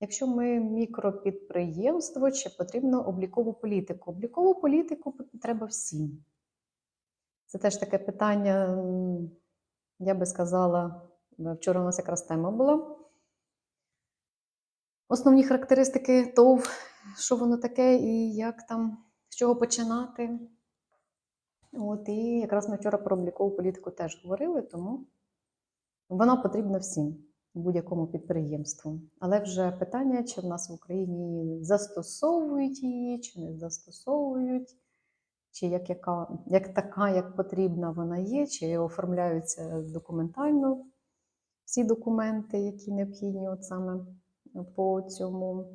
Якщо ми мікропідприємство, чи потрібно облікову політику? Облікову політику треба всім. Це теж таке питання, я би сказала, вчора у нас якраз тема була. Основні характеристики ТОВ, що воно таке і як там, з чого починати. От, і якраз ми вчора про облікову політику теж говорили, тому вона потрібна всім, будь-якому підприємству. Але вже питання, чи в нас в Україні застосовують її, чи не застосовують, чи як, яка, як така, як потрібна вона є, чи оформляються документально всі документи, які необхідні от саме по цьому.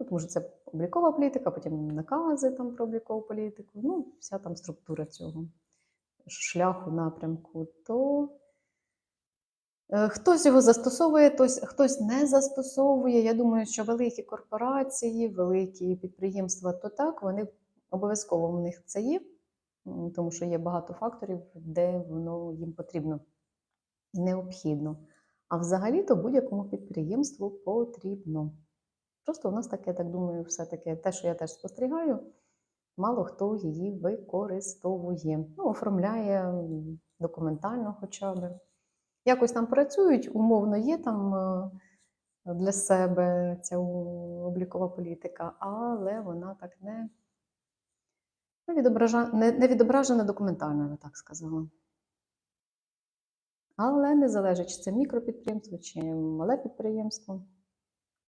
Ну, тому що це облікова політика, потім накази там про облікову політику, ну, вся там структура цього шляху, напрямку, то хтось його застосовує, хтось, не застосовує. Я думаю, що великі корпорації, великі підприємства, то так, вони обов'язково в них це є, тому що є багато факторів, де воно їм потрібно і необхідно. А взагалі-то будь-якому підприємству потрібно. Просто у нас таке, так думаю, все-таки те, що я теж спостерігаю, мало хто її використовує. Ну, оформляє документально хоча б. Якось там працюють, умовно є там е, для себе ця облікова політика, але вона так не, не, відображена, не, не відображена документально, я так сказала. Але не залежить, чи це мікропідприємство, чи мале підприємство.